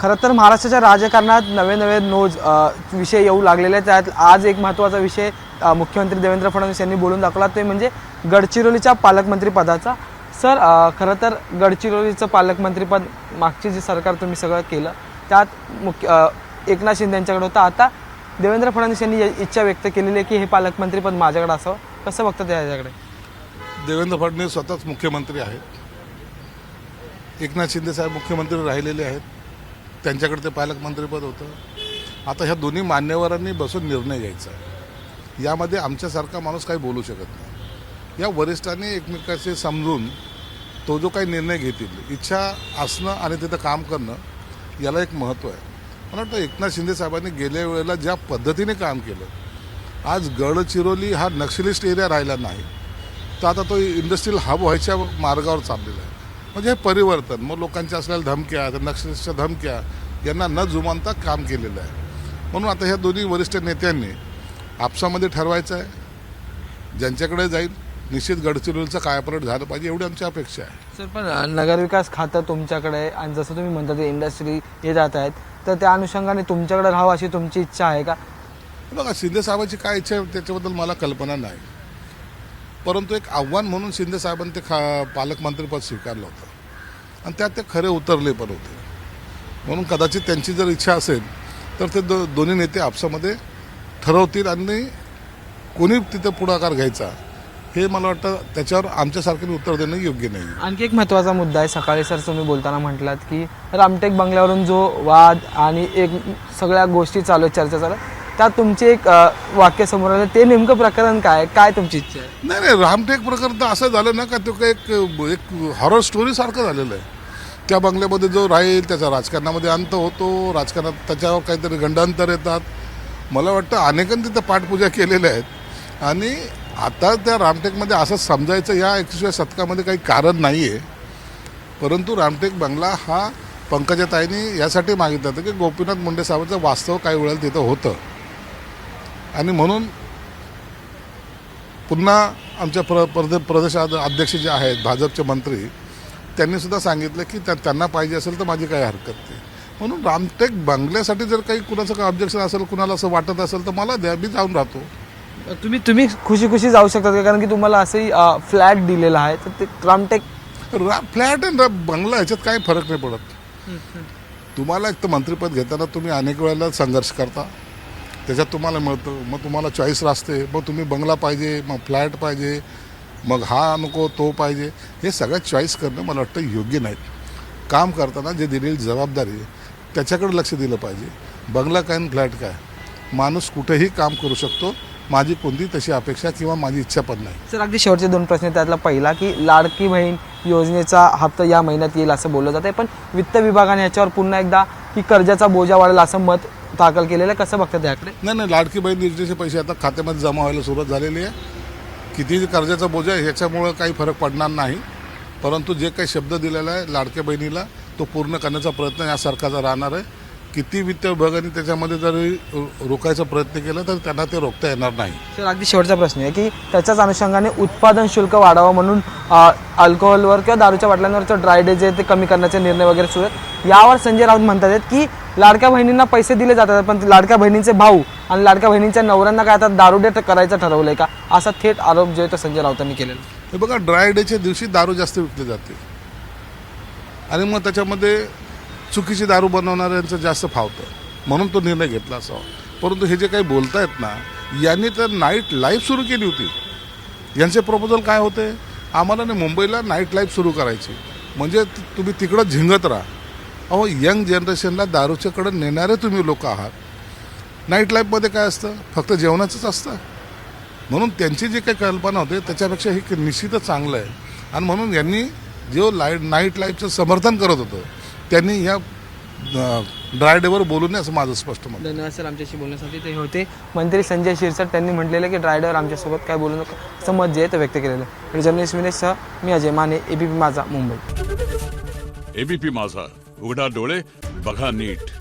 खरं तर महाराष्ट्राच्या राजकारणात नवे नवे नोज विषय येऊ लागलेले आहेत. त्यात आज एक महत्त्वाचा विषय मुख्यमंत्री देवेंद्र फडणवीस यांनी बोलून दाखवला. ते म्हणजे गडचिरोलीच्या पालकमंत्रीपदाचा सर खरं तर गडचिरोलीचं पालकमंत्रीपद मागचे जे सरकार तुम्ही सगळं केलं त्यात मुख्य एकनाथ शिंदे यांच्याकडे होतं. आता देवेंद्र फडणवीस यांनी इच्छा व्यक्त केलेली आहे की हे पालकमंत्रीपद माझ्याकडे असावं. कसं बघतात याच्याकडे? देवेंद्र फडणवीस स्वतःच मुख्यमंत्री आहेत. एकनाथ शिंदे साहेब मुख्यमंत्री राहिलेले आहेत. त्यांच्याकडे ते पालकमंत्रीपद होतं. आता ह्या दोन्ही मान्यवरांनी बसून निर्णय घ्यायचा. आहे यामध्ये आमच्यासारखा माणूस काही बोलू शकत नाही. या वरिष्ठांनी एकमेकाशी समजून तो जो काही निर्णय घेतील इच्छा असणं आणि तिथं काम करणं याला एक महत्त्व आहे. मला वाटतं एकनाथ शिंदे साहेबांनी गेल्या वेळेला ज्या पद्धतीने काम केलं आज गडचिरोली हा नक्षलिस्ट एरिया राहिला नाही. तर आता तो इंडस्ट्रीयल हब व्हायच्या मार्गावर चाललेला आहे. म्हणजे हे परिवर्तन मग लोकांच्या असलेल्या धमक्या त्या नक्षलिस्टच्या धमक्या यांना न जुमानता काम केलेलं आहे. म्हणून आता ह्या दोन्ही वरिष्ठ नेत्यांनी आपसामध्ये ठरवायचं आहे. ज्यांच्याकडे जाईल निश्चित गडचिरोलीचं कायापलट झालं पाहिजे एवढी आमची अपेक्षा आहे. सर पण नगरविकास खातं तुमच्याकडे आणि जसं तुम्ही म्हणता ते इंडस्ट्री हे जात आहेत तर त्या अनुषंगाने तुमच्याकडे राहावं अशी तुमची इच्छा आहे का? बघा शिंदे साहेबांची काय इच्छा आहे त्याच्याबद्दल मला कल्पना नाही. परंतु एक आव्हान म्हणून शिंदे साहेबांनी ते खा पालकमंत्रीपद स्वीकारलं होतं. आणि त्यात ते खरे उतरले पण होते. म्हणून कदाचित त्यांची जर इच्छा असेल तर ते दो दोन्ही नेते आपसामध्ये ठरवतील आणि कोणी तिथं पुढाकार घ्यायचा हे मला वाटतं त्याच्यावर आमच्यासारख्याने उत्तर देणं योग्य नाही. आणखी एक महत्त्वाचा मुद्दा आहे. सकाळी सर तुम्ही बोलताना म्हटलात की रामटेक बंगल्यावरून जो वाद आणि एक सगळ्या गोष्टी चालू आहेत चर्चा चालू त्यात तुमचे एक वाक्य समोर आलं? ते नेमकं प्रकरण काय? काय तुमची इच्छा आहे? नाही नाही रामटेक प्रकरण तर असं झालं ना का तो काही एक एक हॉरर स्टोरी सारखं झालेलं आहे. त्या बंगल्यामध्ये जो राहील त्याचा राजकारणामध्ये अंत होतो. राजकारणात त्याच्यावर काहीतरी गंडांतर येतात. मला वाटतं अनेकांनी तिथं पाठपूजा केलेल्या आहेत. आणि आता त्या रामटेकमध्ये असं समजायचं या एकविसव्या शतकामध्ये काही कारण नाही आहे परंतु रामटेक बंगला हा पंकजाताईंनी यासाठी मागितला होता की गोपीनाथ मुंडे साहेबांचं वास्तव काही वेळेला तिथं होतं. आणि म्हणून पुन्हा आमच्या प्र प्रदे प्रदेश अध- अध्यक्ष जे आहेत भाजपचे मंत्री त्यांनी सुद्धा सांगितलं की त्या त्यांना पाहिजे असेल तर माझी काही हरकत नाही. म्हणून रामटेक बंगल्यासाठी जर काही कुणाचं काही ऑब्जेक्शन असेल कुणाला असं वाटत असेल तर मला द्या मी जाऊन राहतो. तुम्ही तुम्ही खुशी खुशी जाऊ शकतात का? कारण की तुम्हाला असंही फ्लॅट दिलेला आहे तर ते रामटेक रा फ्लॅट आणि रा- बंगला ह्याच्यात काही फरक नाही पडत. तुम्हाला एक तर मंत्रिपद घेताना तुम्ही अनेक वेळेला संघर्ष करता. त्याच्यात तुम्हाला मिळतं मग तुम्हाला चॉईस असते मग तुम्ही बंगला पाहिजे मग फ्लॅट पाहिजे मग हा नको तो पाहिजे. हे सगळं चॉईस करणं मला वाटतं योग्य नाही. काम करताना जे दिलेली जबाबदारी आहे त्याच्याकडे लक्ष दिलं पाहिजे. बंगला काय आणि फ्लॅट काय? माणूस कुठेही काम करू शकतो. माझी कोणती तशी अपेक्षा किंवा माझी इच्छा पण नाही. सर अगदी शेवटचे दोन प्रश्न त्यातला पहिला की लाडकी बहीण योजनेचा हप्ता या महिन्यात येईल असं बोललं जाते पण वित्त विभागाने याच्यावर पुन्हा एकदा की कर्जाचा बोजा वाढेल असं मत दाखल केलेलं आहे? कसं बघतात याकडे? नाही नाही लाडकी बहीण योजनेचे पैसे आता खात्यामध्ये जमा व्हायला सुरुवात झालेली आहे. किती कर्जाचा बोजा आहे ह्याच्यामुळं काही फरक पडणार नाही. परंतु जे काही शब्द दिलेला आहे लाडक्या बहिणीला तो पूर्ण करण्याचा प्रयत्न या सरकारचा राहणार आहे. किती वित्त विभागाने त्याच्यामध्ये जरी रोखायचा प्रयत्न केला तर त्यांना ते रोखता येणार नाही. सर अगदी शेवटचा प्रश्न आहे की त्याच्याच अनुषंगाने उत्पादन शुल्क वाढावं म्हणून अल्कोहोलवर किंवा दारूच्या बाटल्यांवरचं ड्राय डे जे ते कमी करण्याचे निर्णय वगैरे सुरू आहेत. यावर संजय राऊत म्हणतात की लाडक्या बहिणींना पैसे दिले जातात पण लाडक्या बहिणींचे भाऊ आणि लाडक्या बहिणींच्या नवऱ्यांना काय आता दारू डे करायचं ठरवलंय का? असा थेट आरोप जो आहे तो संजय राऊतांनी केलेला हे बघा ड्राय डेच्या दिवशी दारू जास्त विकली जाते. आणि मग त्याच्यामध्ये चुकीची दारू बनवणाऱ्यांचं जास्त फावतं. म्हणून तो निर्णय घेतला असावा. परंतु हे जे काही बोलतायत ना यांनी तर नाईट लाईफ सुरू केली होती. यांचे प्रपोजल काय होते? आम्हाला ना मुंबईला नाईट लाईफ सुरू करायची. म्हणजे तुम्ही तिकडं झिंगत राहा. अहो यंग जनरेशनला दारूच्याकडं नेणारे तुम्ही लोक आहात. नाईट लाईफमध्ये काय असतं? फक्त जेवणाचंच असतं. म्हणून त्यांची जी काही कल्पना होते त्याच्यापेक्षा हे निश्चितच चांगलं आहे. आणि म्हणून यांनी जो लाइट नाईट लाईफचं समर्थन करत होतं त्यांनी या ड्राय डेवर बोलू नये असं माझं स्पष्ट मत. धन्यवाद सर आमच्याशी बोलण्यासाठी ते होते. मंत्री संजय शिरसाट त्यांनी म्हटलेलं की ड्रायडर आमच्यासोबत काय बोलू नका असं मत जे आहे ते व्यक्त केलेलं आहे. जर्नलिस्ट विनेश सह मी अजय माने एबीपी माझा मुंबई. एबीपी माझा. उघडा डोळे बघा नीट.